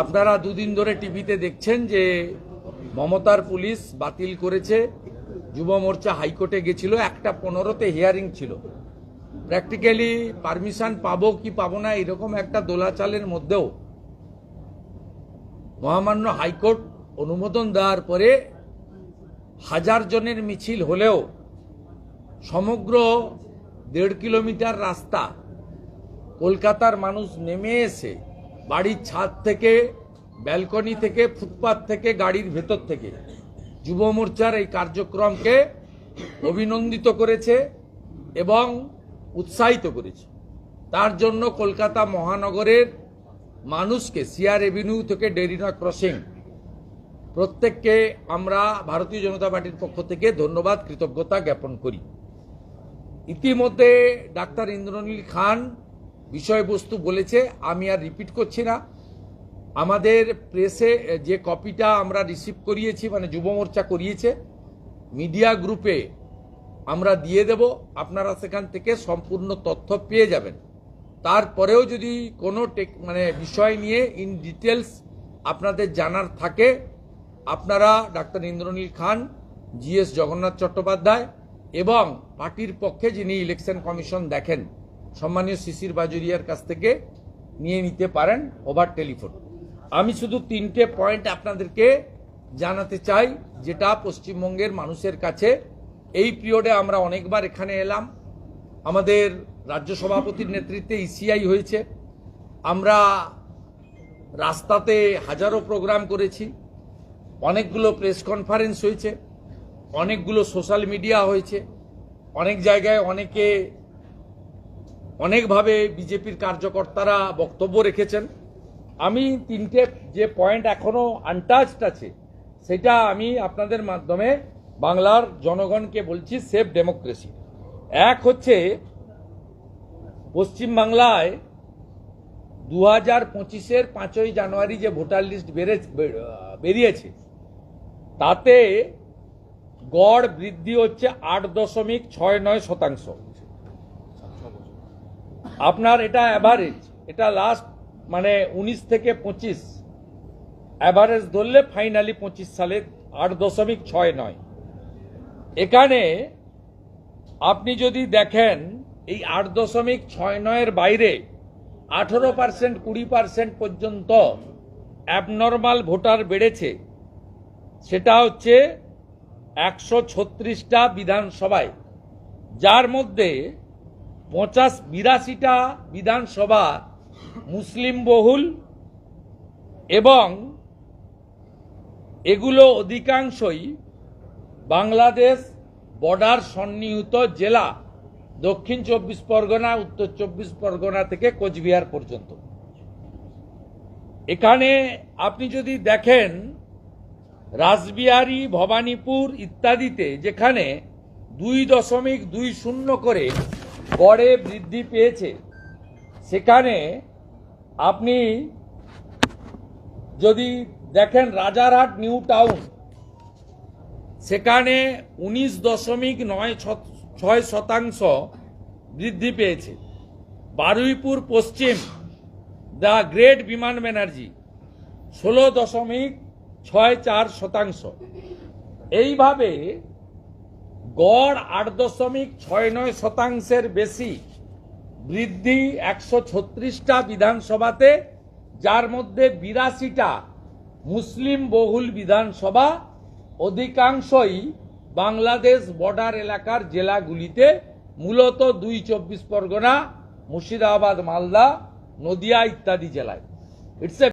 আপনারা দুদিন ধরে টিভিতে দেখছেন যে মমতার পুলিশ বাতিল করেছে। যুব মোর্চা হাইকোর্টে গেছিল, একটা পনেরোতে হিয়ারিং ছিল। প্র্যাকটিক্যালি পারমিশন পাবো কি পাবো না এরকম একটা দোলাচালের মধ্যেও মহামান্য হাইকোর্ট অনুমোদন দেওয়ার পরে হাজার জনের মিছিল হলেও সমগ্র দেড় কিলোমিটার রাস্তা কলকাতার মানুষ নেমে এসে বাড়ির ছাদ থেকে, ব্যালকনি থেকে, ফুটপাত থেকে, গাড়ির ভেতর থেকে। যুব মোর্চার এই কার্যক্রমকে অভিনন্দিত করেছে এবং উৎসাহিত করেছে। তার জন্য কলকাতা মহানগরের মানুষকে সিআর এভিনিউ থেকে ডেরিনা ক্রসিং, প্রত্যেককে আমরা ভারতীয় জনতা পার্টির পক্ষ থেকে ধন্যবাদ, কৃতজ্ঞতা জ্ঞাপন করি। ইতিমধ্যে ডাক্তার ইন্দ্রনীল খান বিষয়বস্তু বলেছে, আমি আর রিপিট করছি না। আমাদের প্রেসে যে কপিটা আমরা রিসিভ করিয়েছি মানে যুব মোর্চা করিয়েছে মিডিয়া গ্রুপে আমরা দিয়ে দেব, আপনারা সেখান থেকে সম্পূর্ণ তথ্য পেয়ে যাবেন। তারপরেও যদি কোনো টেক মানে বিষয় নিয়ে ইন ডিটেলস আপনাদের জানার থাকে, আপনারা ডাক্তার ইন্দ্রনীল খান জিএস জগন্নাথ চট্টোপাধ্যায় এবং পার্টির পক্ষে যিনি ইলেকশন কমিশন দেখেন সম্মানীয় শিশির বাজুরিয়ার কাছ থেকে নিয়ে নিতে পারেন ওভার টেলিফোন আমি শুধু তিনটে পয়েন্ট আপনাদেরকে জানাতে চাই, যেটা পশ্চিমবঙ্গের মানুষের কাছে এই পিরিয়ডে আমরা অনেকবার এখানে এলাম। আমাদের রাজ্য সভাপতির নেতৃত্বে ইসিআই হয়েছে। আমরা রাস্তাতে হাজারো প্রোগ্রাম করেছি। অনেকগুলো প্রেস কনফারেন্স হয়েছে। অনেকগুলো সোশ্যাল মিডিয়া হয়েছে। অনেক জায়গায় অনেকে অনেকভাবে বিজেপির কার্যকর্তারা বক্তব্য রেখেছেন। আমি তিনটে যে পয়েন্ট এখনও আনটাচড আছে, সেটা আমি আপনাদের মাধ্যমে বাংলার জনগণকে বলছি সেফ ডেমোক্রেসি এক হচ্ছে, পশ্চিমবাংলায় দু হাজার পঁচিশের পাঁচই জানুয়ারি যে ভোটার লিস্ট বেড়ে বেরিয়েছে, তাতে গড় বৃদ্ধি হচ্ছে আট দশমিক ছয় নয় শতাংশ। আপনার এটা অ্যাভারেজ এটা লাস্ট মানে উনিশ থেকে পঁচিশ। অ্যাভারেজ ধরলে ফাইনালি পঁচিশ সালে আট দশমিক ছয় নয়। এখানে আপনি যদি দেখেন, এই আট দশমিক ছয় নয়ের বাইরে আঠেরো পার্সেন্ট কুড়ি পার্সেন্ট পর্যন্ত অ্যাবনর্মাল ভোটার বেড়েছে। সেটা হচ্ছে একশো ছত্রিশটা বিধানসভায়। যার মধ্যে পঞ্চাশ বিরাশিটা বিধানসভা মুসলিম বহুল এবং এগুলো অধিকাংশই বাংলাদেশ বর্ডার সন্নিহিত জেলা দক্ষিণ চব্বিশ পরগনা, উত্তর চব্বিশ পরগনা থেকে কোচবিহার পর্যন্ত। এখানে আপনি যদি দেখেন রাসবিহারী, ভবানীপুর ইত্যাদিতে যেখানে দুই দশমিক দুই শূন্য করে গড়ে বৃদ্ধি পেয়েছে। সেখানে আপনি যদি দেখেন রাজারহাট নিউ টাউন, সেখানে উনিশ দশমিক নয় ছয় শতাংশ বৃদ্ধি পেয়েছে। বারুইপুর পশ্চিম, দ্য গ্রেট বিমান ব্যানার্জি, ষোলো দশমিক ছয় চার শতাংশ। এইভাবে গড় আট দশমিক ছয় নয় শতাংশের বেশি বৃদ্ধি একশো ছত্রিশটা বিধানসভাতে, যার মধ্যে বিরাশিটা মুসলিম বহুল বিধানসভা। অধিকাংশই বাংলাদেশ বর্ডার এলাকার জেলাগুলিতে, মূলত দুই চব্বিশ পরগনা, মুর্শিদাবাদ, মালদা, নদিয়া ইত্যাদি জেলায়। It's a